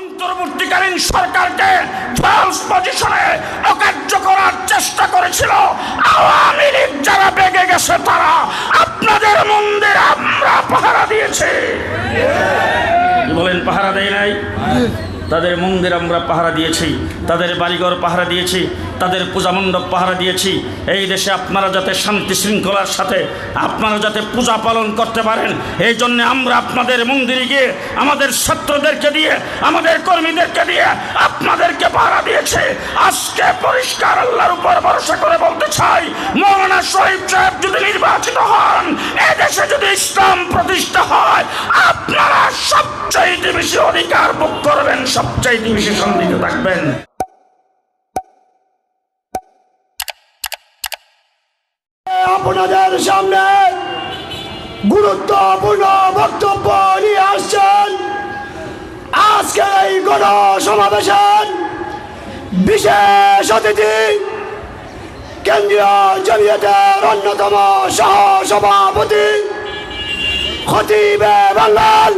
অন্তর্বর্তীকালীন সরকারকে ফলস পজিশনে অকার্য করার চেষ্টা করেছিল। আওয়ামী লীগ যারা বেগে গেছে তারা আপনাদের মন্দির আমরা পাহারা দিয়েছি। বলেন, পাহারা দেয় নাই? তাদের মন্দির আমরা পাহারা দিয়েছি, তাদের বাড়িঘর পাহারা দিয়েছি, তাদের পূজা মণ্ডপ পাহারা দিয়েছি। এই দেশে আপনারা যাতে শান্তি শৃঙ্খলার সাথে আপনারা যাতে পূজা পালন করতে পারেন, এই জন্যে আমরা আপনাদের মন্দিরে গিয়ে আমাদের ছাত্রদেরকে দিয়ে, আমাদের কর্মীদেরকে দিয়ে আপনাদেরকে পাহারা দিয়েছে। আজকে পরিষ্কার আল্লাহর উপর ভরসা করে বলতে চাই, মৌলানা শরীফ সাহেব যদি নির্বাচিত হন এদেশে যদি ইসলাম প্রতিষ্ঠা হয়, আপনারা সবচাইতে বেশি অধিকার ভোগ করবেন সবচাইতে বেশি সন্দিগ্ধ থাকবেন। আপনাদের সামনে গুরুত্বপূর্ণ বক্তব্য নিয়ে আসছেন। আজকের এই গণ সমাবেশের বিশেষ অতিথি কেন্দ্রীয় জমিয়তের অন্যতম সহ সভাপতি খতিবে বাঙ্গাল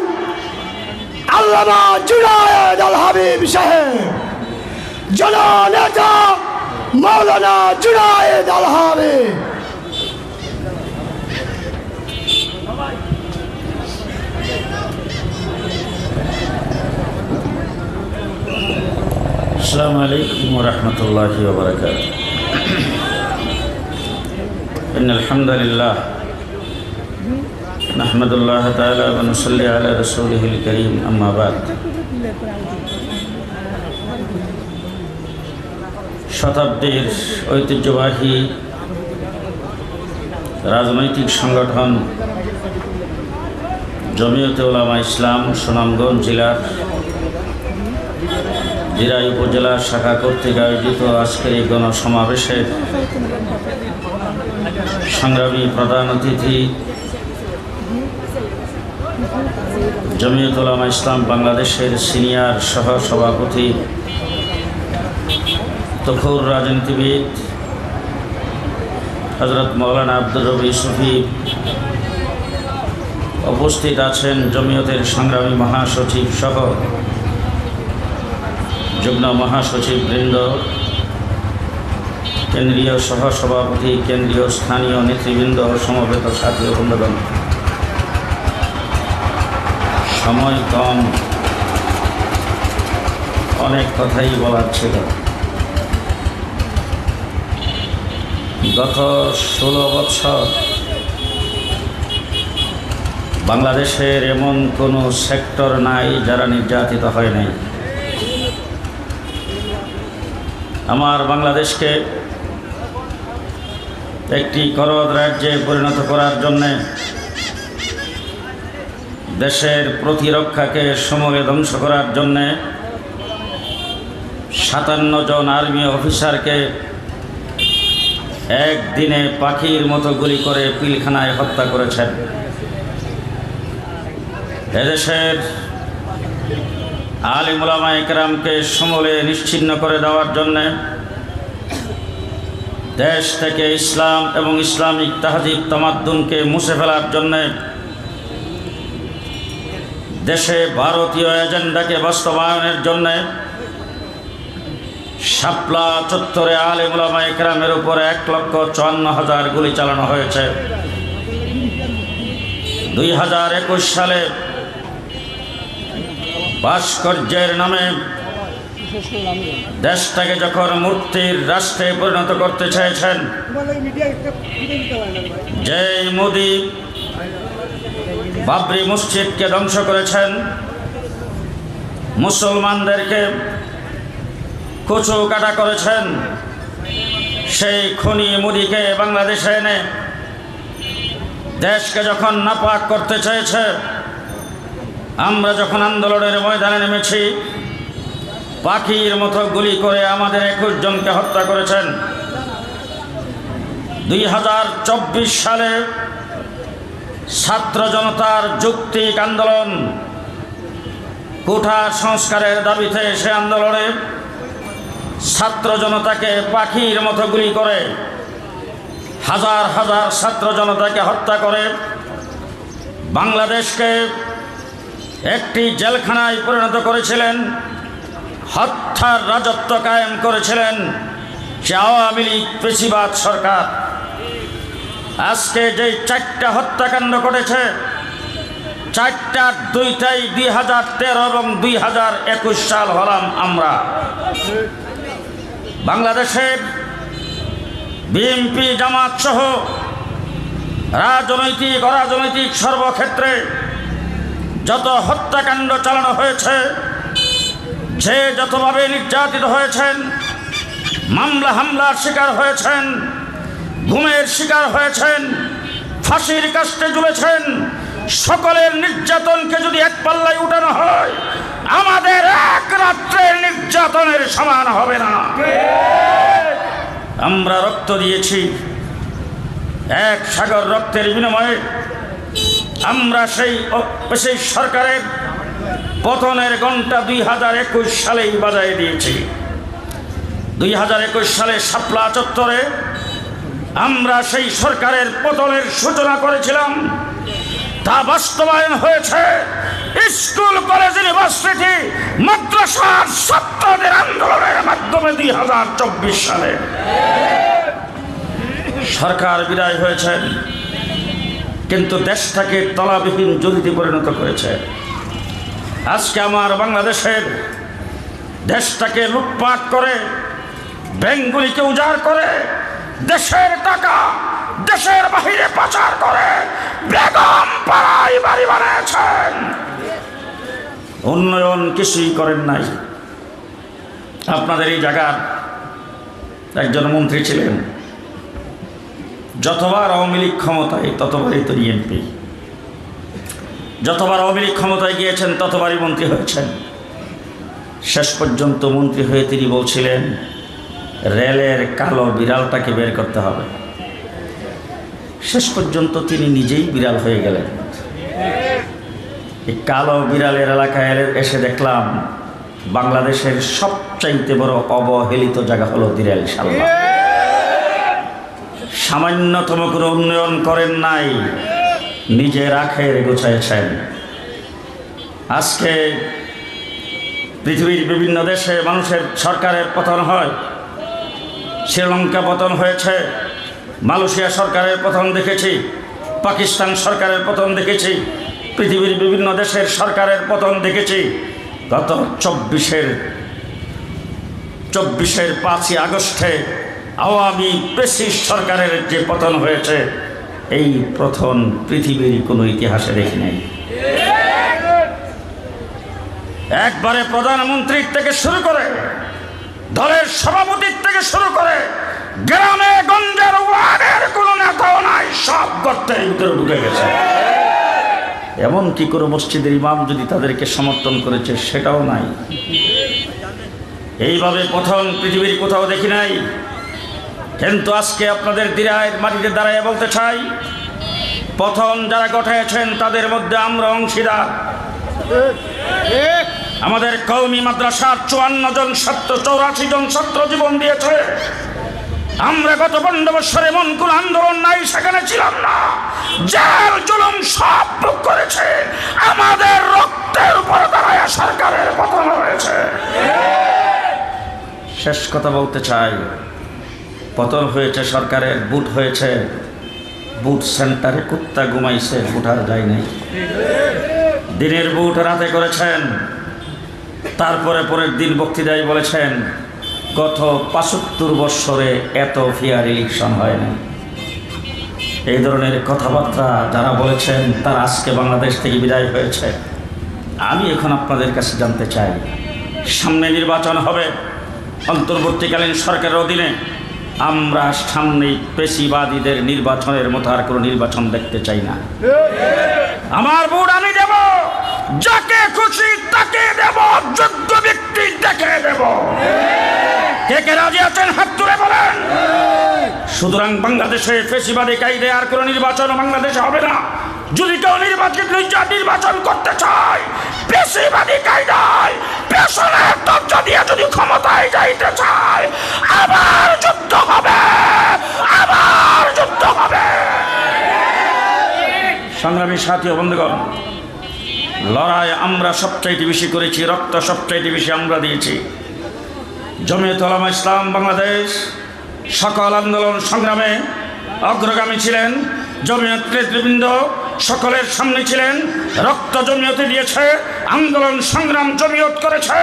আল্লামা জুনায়েদ আল হাবিব সাহেব জননেতা মৌলানা জুনায়েদ আল হাবিব السلام عليكم ورحمة الله وبركاته إن الحمد لله نحمد الله تعالى ونصلي على رسوله الكريم أما بعد শতাব্দীর ঐতিহ্যবাহী রাজনৈতিক সংগঠন জমিয়তে ওলামা ইসলাম সুনামগঞ্জ জেলার জিরাই উপজেলা শাখা কর্তৃক আয়োজিত আজকের এই গণসমাবেশে সংগ্রামী প্রধান অতিথি জমিয়ত উলামা ইসলাম বাংলাদেশের সিনিয়র সহ সভাপতি তখুর রাজনীতিবিদ হজরত মৌলানা আব্দুর রবি সুফি উপস্থিত আছেন জমিয়তের সংগ্রামী মহাসচিব সহ। যুগ্ম মহাসচিব বৃন্দ, কেন্দ্রীয় সহসভাপতি, কেন্দ্রীয় স্থানীয় নেতৃবৃন্দ সমবেত সাথী বন্ধুগণ। সময় কম। অনেক কথাই বলার ছিল। গত ষোলো বছর বাংলাদেশের এমন কোনো সেক্টর নাই যারা নির্যাতিত হয় নাই। আমার বাংলাদেশকে একটি করদ রাজ্যে পরিণত করার জন্যে দেশের প্রতিরক্ষাকে সমূলে ধ্বংস করার জন্যে সাতান্ন জন আর্মি অফিসারকে একদিনে পাখির মতো গুলি করে পিলখানায় হত্যা করেছেন। এদেশের আলিমুলামা একরামকে সমূলে নিশ্চিহ্ন করে দেওয়ার জন্যে দেশ থেকে ইসলাম এবং ইসলামিক তাহাজিব তামাদ্দুনকে মুছে ফেলার জন্যে দেশে ভারতীয় এজেন্ডাকে বাস্তবায়নের জন্যে শাপলা চত্বরে আলিমুলামা একরামের উপর এক লক্ষ চুয়ান্ন হাজার গুলি চালানো হয়েছে। দুই হাজার একুশ সালে ভাস্কর্যের নামে দেশটাকে যখন মূর্তির রাষ্ট্রে পরিণত করতে চেয়েছেন যে মোদি বাবরি মসজিদকে ধ্বংস করেছেন। মুসলমানদেরকে কুচু কাটা করেছেন। সেই খনি মুদিকে বাংলাদেশে এনে দেশকে যখন নাপাক করতে চেয়েছে, আমরা যখন আন্দোলনের ময়দানে নেমেছি, পাখির মতো গুলি করে আমাদের একুশ জনকে হত্যা করেছেন। দুই হাজার চব্বিশ সালে ছাত্র জনতার যৌক্তিক আন্দোলন। কোঠা সংস্কারের দাবিতে সে আন্দোলনে ছাত্র জনতাকে পাখির মতো গুলি করে। হাজার হাজার ছাত্র জনতাকে হত্যা করে। বাংলাদেশকে একটি জেলখানায় পরিণত করেছিলেন। হত্যার রাজত্ব কায়েম করেছিলেন সে আওয়ামী লীগ পেশিবাদ সরকার। আজকে যে চারটা হত্যাকাণ্ড করেছে চারটা, দুইটাই দুই হাজার তেরো এবং দুই হাজার একুশ সাল হলাম আমরা। বাংলাদেশের বিএনপি জামাত সহ রাজনৈতিক, অরাজনৈতিক সর্বক্ষেত্রে যত হত্যাকাণ্ড চালানো হয়েছে, যে যতভাবে নির্যাতিত হয়েছেন, মামলা হামলার শিকার হয়েছেন ঘুমের শিকার হয়েছেন, ফাঁসির কাস্টে ঝুলেছেন, সকলের নির্যাতনকে যদি এক পাল্লায় উঠানো হয়, আমাদের এক রাত্রের নির্যাতনের সমান হবে না। আমরা রক্ত দিয়েছি, এক সাগর রক্তের বিনিময়ে। আমরা সেই সেই সরকারের পতনের ঘণ্টা দুই হাজার একুশ সালেই বাজায় দিয়েছি। দুই হাজার একুশ সালে শাপলা চত্বরে আমরা সেই সরকারের পতনের সূচনা করেছিলাম। তা বাস্তবায়ন হয়েছে। স্কুল, কলেজ, ইউনিভার্সিটি, মাদ্রাসার ছাত্রদের আন্দোলনের মাধ্যমে দুই হাজার চব্বিশ সালে। সরকার বিদায় হয়েছে, কিন্তু দেশটাকে তলাবিহীন জলিতে পরিণত করেছে। আজকে আমার বাংলাদেশের দেশটাকে লুটপাট করে ব্যাঙ্কগুলিকে উজাড় করে দেশের টাকা, দেশের বাহিরে পাচার করে বেগম পাড়ায় বাড়ি বানিয়েছেন। উন্নয়ন কিছুই করেন নাই। আপনাদের এই জায়গার একজন মন্ত্রী ছিলেন। যতবার আওয়ামী লীগ ক্ষমতায়, ততবারই তো এমপি যতবার আওয়ামী লীগ ক্ষমতায় গিয়েছেন, ততবারই মন্ত্রী হয়েছেন। শেষ পর্যন্ত মন্ত্রী হয়ে তিনি বলছিলেন রেলের কালো বিড়ালটাকে বের করতে হবে। শেষ পর্যন্ত তিনি নিজেই বিড়াল হয়ে গেলেন। এই কালো বিড়ালের এলাকায় এসে দেখলাম, বাংলাদেশের সবচাইতে বড় অবহেলিত জায়গা হলো দিরাল সাল্লা সামান্যতম কোনো উন্নয়ন করেন নাই, নিজের আখের গোছাইছেন আজকে পৃথিবীর বিভিন্ন দেশে মানুষের সরকারের পতন হয়। শ্রীলঙ্কা পতন হয়েছে। মালয়েশিয়া সরকারের পতন দেখেছি। পাকিস্তান সরকারের পতন দেখেছি। পৃথিবীর বিভিন্ন দেশের সরকারের পতন দেখেছি। গত চব্বিশের চব্বিশের পাঁচই আগস্টে আওয়ামী পেশিস সরকারের যে পতন হয়েছে, এই প্রথম পৃথিবীর কোনো ইতিহাসে দেখি নাই। একবারে প্রধানমন্ত্রীর থেকে শুরু করে দলের সভাপতির থেকে শুরু করে, গ্রামে, গঞ্জের, ওয়ার্ডের কোনো নেতাও নাই, সব গর্তের ভিতরে ঢুকে গেছে। এমন কি কোনো মসজিদের ইমাম যদি তাদেরকে সমর্থন করেছে, সেটাও নাই। এইভাবে প্রথম পৃথিবীর কোথাও দেখি নাই। কিন্তু আজকে আপনাদের দিরায়ের মাটিতে দাঁড়ায় বলতে চাই, প্রথম যারা গঠিয়েছেন তাদের মধ্যে আমরা অংশীদার। আমাদের কৌমি মাদ্রাসার চুয়ান্ন জন ছাত্র, চৌরাশি জন ছাত্র জীবন দিয়েছে। আমরা গত পনেরো বছরে এমন কোন আন্দোলন নাই, সেখানে ছিলাম না। জেল, জুলুম সব ভোগ করেছে। আমাদের রক্তের উপর দাঁড়ায় সরকারের পতন হয়েছে। শেষ কথা বলতে চাই, পতন হয়েছে সরকারের, বুট হয়েছে। বুট সেন্টারে কুত্তা ঘুমাইছে আর যায় নাই। দিনের বুট রাতে করেছেন। তারপরে পরের দিন বক্তৃতায় বলেছেন গত পাঁচাত্তর বৎসরে এত ফেয়ার ইলেকশন হয় না এই ধরনের কথাবার্তা যারা বলেছেন তারা আজকে বাংলাদেশ থেকে বিদায় হয়েছে। আমি এখন আপনাদের কাছে জানতে চাই সামনে নির্বাচন হবে অন্তর্বর্তীকালীন সরকারের অধীনে আমরা সামনে পেশিবাদীদের নির্বাচনের মতো আর কোনো নির্বাচন দেখতে চাই না। আমার ভোট আমি দেব যাকে খুশি তাকে দেব, যোগ্য ব্যক্তি দেখে দেব। কে কে রাজি আছেন হাত তুলে বলেন? সুতরাং বাংলাদেশে ফেসিবাদী কায়দে আর কোনো নির্বাচন বাংলাদেশে হবে না। যদি কেউ নির্বাচন নিজের নির্বাচন করতে চায় পেশিবাদী কায়দায় পেছনের দরজা দিয়ে যদি ক্ষমতায় যাইতে চায়, আবার যুদ্ধ হবে, আবার যুদ্ধ হবে। সংগ্রামী সাথী বন্ধুগণ লড়াই আমরা সবচাইতে বেশি করেছি, রক্ত সবচাইতে বেশি আমরা দিয়েছি। জমিয়ত ওলামা ইসলাম বাংলাদেশ সকল আন্দোলন সংগ্রামে অগ্রগামী ছিলেন। জমিয়ত নেতৃবৃন্দ সকলের সামনে ছিলেন। রক্ত জমিয়তে দিয়েছে, আন্দোলন সংগ্রাম জমিয়ত করেছে।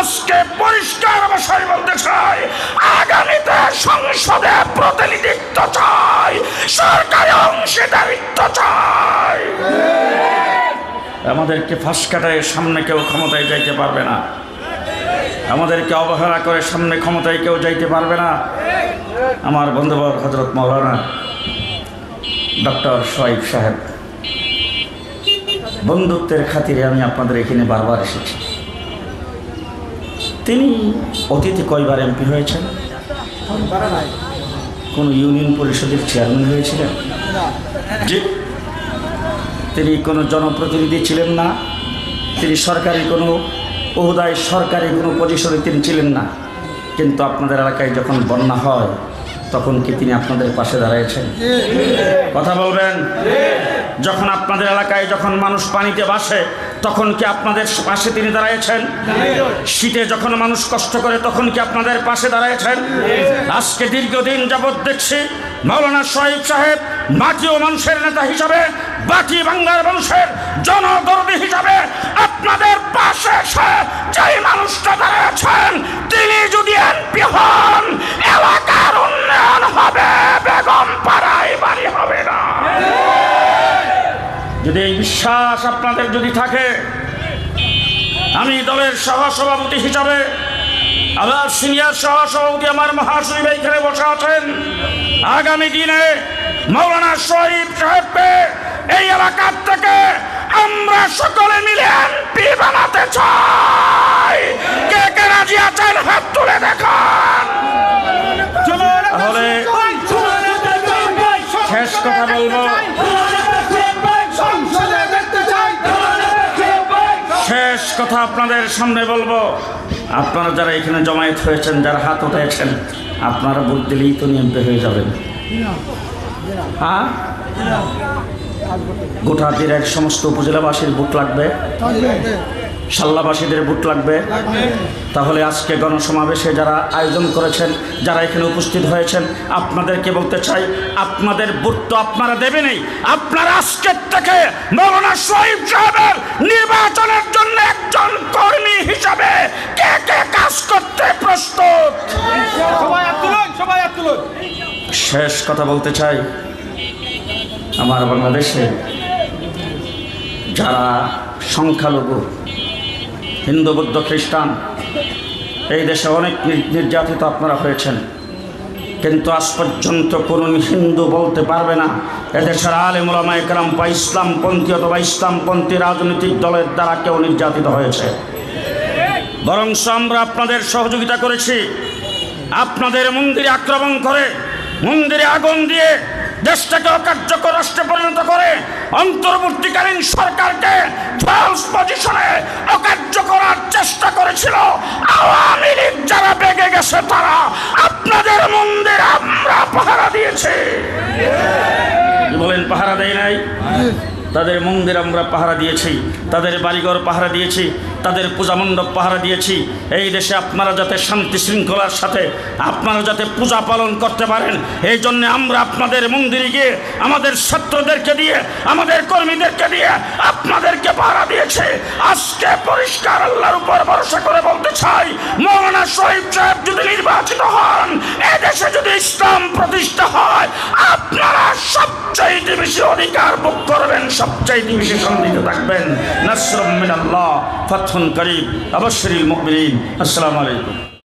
আজকে পরিষ্কার ভাষায় বলতে চাই, আগামীতে সংসদে প্রতিনিধিত্ব চাই সরকারি অংশীদারিত্ব চাই। আমাদেরকে ফাঁস কাটায় সামনে কেউ ক্ষমতায় যাইতে পারবে না। আমাদেরকে অবহেলা করে সামনে ক্ষমতায় কেউ যাইতে পারবে না। আমার বন্ধুবর হজরত মৌলানা ডক্টর সোয়াইব সাহেব বন্ধুত্বের খাতিরে আমি আপনাদের এখানে বারবার এসেছি। তিনি অতীতে কয়বার এমপি হয়েছেন? কোন ইউনিয়ন পরিষদের চেয়ারম্যান হয়েছিলেন? জি। তিনি কোনো জনপ্রতিনিধি ছিলেন না। তিনি সরকারি কোনো ওহদায় সরকারি কোনো পজিশনে তিনি ছিলেন না। কিন্তু আপনাদের এলাকায় যখন বন্যা হয়, তখন কি তিনি আপনাদের পাশে দাঁড়িয়েছেন কথা বলবেন? যখন আপনাদের এলাকায় যখন মানুষ পানিতে বাসে তখন কি আপনাদের পাশে তিনি দাঁড়িয়েছেন শীতে যখন মানুষ কষ্ট করে, তখন কি আপনাদের পাশে দাঁড়িয়েছেন আজকে দীর্ঘদিন যাবৎ দেখছি মৌলানা সোহেব সাহেব মাটি ও মানুষের নেতা হিসাবে বাকি বাংলার মানুষের জনদরদি হিসাবে আপনাদের পাশে যেই মানুষটা দাঁড়িয়েছেন তিনি যদি এলাকার উন্নয়ন হবে বেগম পাড়ায় বাড়ি হবে না যদি এই বিশ্বাস আপনাদের যদি থাকে আমি দলের সহসভাপতি হিসাবে আমার সিনিয়র সহসভাপতি আমার মহাশরীফ এইখানে বসে আছেন। আগামী দিনে মৌলানা শহীদ সাহেবকে এই এলাকার থেকে আমরা সকলে মিলে এমপি বানাতে চাই। কে কে রাজি আছেন হাত তুলে দেখান। তাহলে শেষ কথা বলব। শেষ কথা আপনাদের সামনে বলব। আপনারা যারা এখানে জমায়েত হয়েছেন, যারা হাত উঠেছেন, আপনারা ভোট দিলেই তো নিয়ন্ত্রণ হয়ে যাবেন হ্যাঁ? গোটা এক সমস্ত উপজেলাবাসীর ভোট লাগবে। সাল্লাবাসীদের ভোট লাগবে। তাহলে আজকে গণসমাবেশে যারা আয়োজন করেছেন যারা এখানে উপস্থিত হয়েছেন আপনাদেরকে বলতে চাই আপনাদের ভোট তো আপনারা দেবেনই। আপনারা আজকের থেকে মৌলানা শহীদ সাহেবের নির্বাচনের জন্য একজন কর্মী হিসাবে কে কে কাজ করতে প্রস্তুত? শেষ কথা বলতে চাই আমার বাংলাদেশে যারা সংখ্যালঘু হিন্দু, বৌদ্ধ, খ্রিস্টান, এই দেশে অনেক নির্যাতিত আপনারা হয়েছেন। কিন্তু আজ পর্যন্ত কোনো হিন্দু বলতে পারবে না, এদেশের আলেমুলামা একরাম বা ইসলামপন্থী অথবা ইসলামপন্থী রাজনৈতিক দলের দ্বারা কেউ নির্যাতিত হয়েছে। বরং আমরা আপনাদের সহযোগিতা করেছি, আপনাদের মন্দিরে আক্রমণ করে, মন্দিরে আগুন দিয়ে দেশটাকে অকার্যকর রাষ্ট্রে পরিণত অন্তর্বর্তীকালীন সরকারকে ফলস পজিশনে অকার্য করার চেষ্টা করেছিল। আওয়ামী লীগ যারা বেগে গেছে, তারা আপনাদের মন্দির আমরা পাহারা দিয়েছি। বলেন, পাহারা দেয় নাই? তাদের মন্দির আমরা পাহারা দিয়েছি, তাদের বাড়িঘর পাহারা দিয়েছি, তাদের পূজা মণ্ডপ পাহারা দিয়েছি। এই দেশে আপনারা যাতে শান্তি শৃঙ্খলার সাথে আপনারা যাতে পূজা পালন করতে পারেন, এই জন্য আমরা আপনাদের মন্দিরে গিয়ে আমাদের ছাত্রদেরকে দিয়ে, আমাদের কর্মীদেরকে দিয়ে আপনাদেরকে পাহারা দিয়েছে। আজকে পরিষ্কার আল্লাহর উপর ভরসা করে বলতে চাই, মৌলানা শহীদ সাহেব যদি নির্বাচিত হন এদেশে যদি ইসলাম প্রতিষ্ঠা হয়, আপনারা সবচাইতে বেশি অধিকার ভোগ করবেন সবচাইতে বেশি সন্দিত থাকবেন। নাসরমিন মিনাল্লাহ ফাতহুন করিম আবশ্যরিল মুমিনিন। আসসালামু আলাইকুম।